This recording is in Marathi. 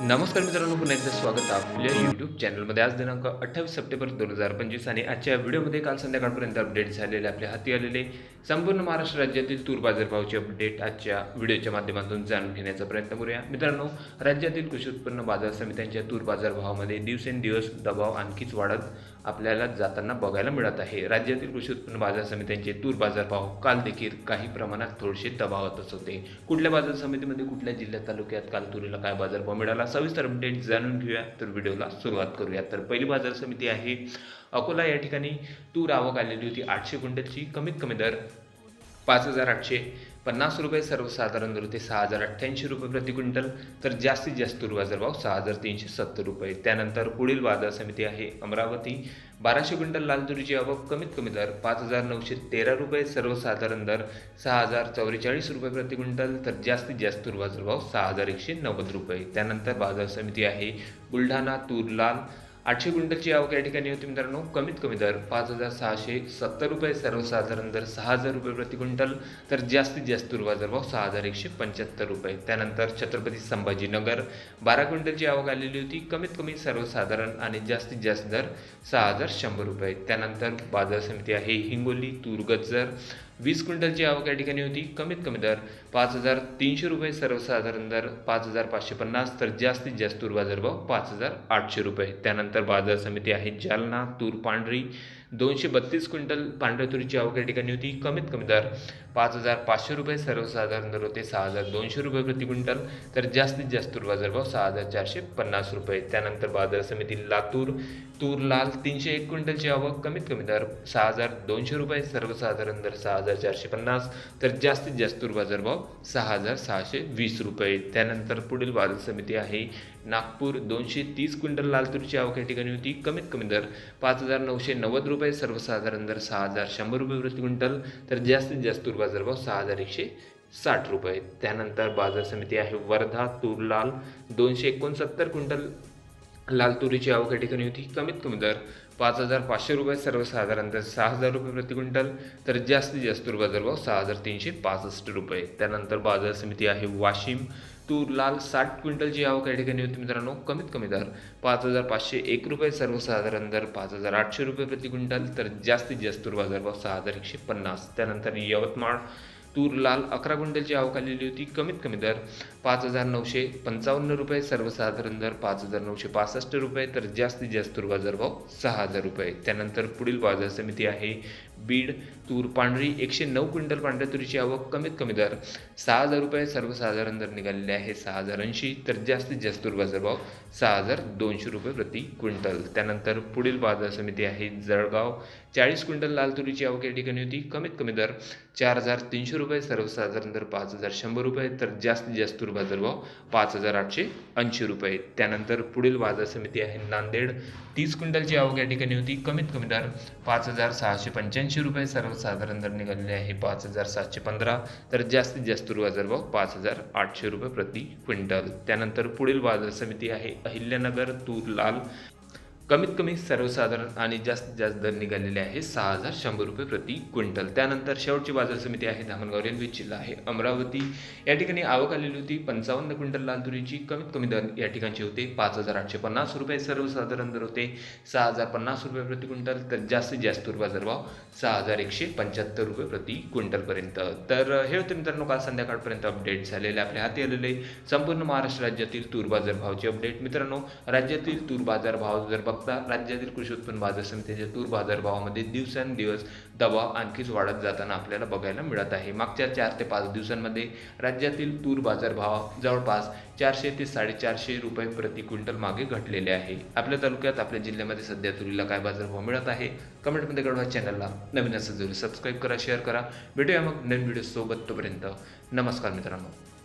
नमस्कार मित्रांनो पुन्हा एकदा स्वागत आपल्या यूट्यूब चॅनलमध्ये आज दिनांक अठ्ठावीस सप्टेंबर दोन हजार पंचवीस आणि आजच्या व्हिडिओमध्ये काल संध्याकाळपर्यंत अपडेट झालेले आपल्या हाती आलेले संपूर्ण महाराष्ट्र राज्यातील तूर बाजारभावाचे अपडेट आजच्या व्हिडिओच्या माध्यमातून जाणून घेण्याचा प्रयत्न करूया. मित्रांनो राज्यातील कृषी उत्पन्न बाजार समित्यांच्या तूर बाजारभावामध्ये दिवसेंदिवस दबाव आणखीच वाढत आपल्याला जाताना बघायला मिळत आहे. राज्यातील कृषी उत्पन्न बाजार समित्यांचे तूर बाजारभाव काल देखील काही प्रमाणात थोडेसे दबावातच होते. कुठल्या बाजार समितीमध्ये कुठल्या जिल्ह्यात तालुक्यात काल तुरीला काय बाजारभाव मिळाला? सविस्तर अपडेट जाणून घेऊया. तर व्हिडिओला सुरुवात करूया. तर पहिली बाजार समिती आहे अकोला. या ठिकाणी तूर आवक आलेली होती आठशे क्विंटलची कमीत कमी दर पाच हजार आठशे पन्नास रुपये सर्वसाधारण दर होते सहा हजार अठ्ठ्याऐंशी रुपये प्रति क्विंटल. तर जास्तीत जास्त बाजार भाव सहा हजार तीनशे सत्तर रुपये. त्यानंतर पुढील बाजार समिती आहे अमरावती. बाराशे क्विंटल लाल तुरीची आवक कमीत कमी दर पाच हजार नऊशे तेरा रुपये सर्वसाधारण दर सहा हजार चौवेचाळीस रुपये प्रति क्विंटल. तर जास्तीत जास्त तूर बाजारभाव सहा हजार एकशे नव्वद रुपये. त्यानंतर बाजार समिती आहे बुलढाणा तूर लाल आठशे क्विंटलची आवक या ठिकाणी होती मित्रांनो. कमीत कमी दर पाच हजार सहाशे सत्तर रुपये सर्वसाधारण दर सहा हजार रुपये प्रति क्विंटल तर जास्तीत जास्त तूर बाजारभाव सहा हजार एकशे पंच्याहत्तर रुपये. त्यानंतर छत्रपती संभाजीनगर बारा क्विंटलची आवक आलेली होती. कमीत कमी सर्वसाधारण आणि जास्तीत जास्त दर सहा हजार शंभर रुपये. त्यानंतर बाजार समिती आहे हिंगोली तूर वीस क्विंटलची आवक या ठिकाणी होती. कमीत कमी दर पाच हजार तीनशे रुपये सर्वसाधारण दर पाच हजार पाचशे पन्नास तर जास्तीत जास्त तूर बाजारभाव पाच हजार आठशे रुपये. त्यानंतर बाजार समिती आहे जालना तूर पांढरी दोनशे बत्तीस क्विंटल पांढऱ्या तुरीची आवक या ठिकाणी होती. कमीत कमी दर पाच हजार पाचशे रुपये सर्वसाधारण दर होते सहा हजार दोनशे रुपये प्रति क्विंटल. तर जास्तीत जास्त तूर बाजारभाव सहा हजार चारशे पन्नास रुपये. त्यानंतर बाजार समिती लातूर तूर लाल तीनशे एक क्विंटलची आवक. कमीत कमी दर सहा हजार दोनशे रुपये सर्वसाधारण दर सहा हजार चारशे पन्नास. तर जास्तीत जास्त तूर बाजारभाव सहा हजार सहाशे वीस रुपये. त्यानंतर पुढील बाजार समिती आहे. नागपूर दोनशे तीस क्विंटल लाल तुरीची आवक या ठिकाणी होती. कमीत कमी दर पाच हजार नऊशे नव्वद रुपये सर्वसाधारण दर सहा हजार शंभर रुपये प्रति क्विंटल तर जास्तीत जास्त तूर बाजारभाव सहा हजार एकशे साठ रुपये. त्यानंतर बाजार समिती आहे वर्धा तूर लाल दोनशे एकोणसत्तर क्विंटल लाल तुरीची आवक या ठिकाणी होती. कमीत कमी दर पाच हजार पाचशे रुपये सर्वसाधारणतः सहा हजार रुपये प्रति क्विंटल तर जास्तीत जास्त बाजारभाव सहा हजार तीनशे पासष्ट रुपये. त्यानंतर बाजार समिती आहे वाशिम. तूर लाल साठ क्विंटलची आवक या ठिकाणी होती मित्रांनो. कमीत कमी दर पाच हजार पाचशे एक रुपये सर्वसाधारण दर पाच हजार आठशे रुपये प्रति क्विंटल तर जास्तीत जास्त बाजारभाव सहा हजार एकशे पन्नास. त्यानंतर यवतमाळ तूर लाल अकरा क्विंटलची आवक आलेली होती. कमीत कमी दर पाच हजार नऊशे पंचावन्न रुपये सर्वसाधारण दर पाच हजार नऊशे पासष्ट रुपये तर जास्तीत जास्त बाजारभाव सहा हजार रुपये. त्यानंतर पुढील बाजार समिती आहे. बीड तूर पांढरी एकशे नऊ क्विंटल पांढऱ्या तुरीची आवक कमीत कमी दर सहा हजार रुपये सर्वसाधारण दर निघालेले आहे सहा हजार ऐंशी तर जास्तीत जास्त बाजारभाव सहा हजार दोनशे रुपये प्रति क्विंटल. त्यानंतर पुढील बाजार समिती आहे. जळगाव चाळीस क्विंटल लाल तुरीची आवक या ठिकाणी होती. कमीत कमी दर चार हजार तीनशे रुपये सर्वसाधारण दर पाच हजार शंभर रुपये तर जास्तीत जास्त बाजार बाजारभाव पाच हजार आठशे ऐंशी रुपये. त्यानंतर पुढील बाजार समिती आहे नांदेड. तीस क्विंटलची आवक या ठिकाणी होती. कमीत कमी दर पाच हजार सहाशे पंच्याऐंशी रुपये सर्वसाधारण दर निघालेले आहे पाच हजार सातशे पंधरा. तर जास्तीत जास्त बाजार बाजारभाव पाच हजार आठशे रुपये प्रति क्विंटल. त्यानंतर पुढील बाजार समिती आहे अहिल्यानगर तूर लाल. कमीत कमी सर्वसाधारण आणि जास्तीत जास्त दर निघालेले आहे सहा हजार शंभर रुपये प्रति क्विंटल. त्यानंतर शेवटची बाजार समिती आहे धामणगाव रेल्वे जिल्हा आहे अमरावती. या ठिकाणी आवक आलेली होती पंचावन्न क्विंटल लाल तुरीची कमीत कमी दर या ठिकाणची होते पाच हजार आठशे पन्नास रुपये सर्वसाधारण दर होते सहा हजार पन्नास रुपये प्रति क्विंटल तर जास्तीत जास्त तूर बाजारभाव सहा हजार एकशे पंच्याहत्तर रुपये प्रति क्विंटलपर्यंत. तर हे होते मित्रांनो काल संध्याकाळपर्यंत अपडेट झालेले आपल्या हाती आलेले संपूर्ण महाराष्ट्र राज्यातील तूर बाजार भावचे अपडेट मित्रांनो राज्यातील तूर बाजार भाव जर बघता राज्यातील कृषी उत्पन्न बाजार समितीच्या तूर बाजारभावामध्ये दिवसेंदिवस दबाव आणखीच वाढत जाताना आपल्याला बघायला मिळत आहे. मागच्या चार ते पाच दिवसांमध्ये राज्यातील तूर बाजारभाव जवळपास चारशे ते साडेचारशे रुपये प्रति क्विंटल मागे घटलेले आहे. आपल्या तालुक्यात आपल्या जिल्ह्यामध्ये सध्या तुरीला काय बाजारभाव मिळत आहे? कमेंटमध्ये कळवा चॅनलला. नवीन असं जरूर सबस्क्राईब करा शेअर करा. भेटूया मग नवीन व्हिडिओ सोबत तोपर्यंत. नमस्कार मित्रांनो.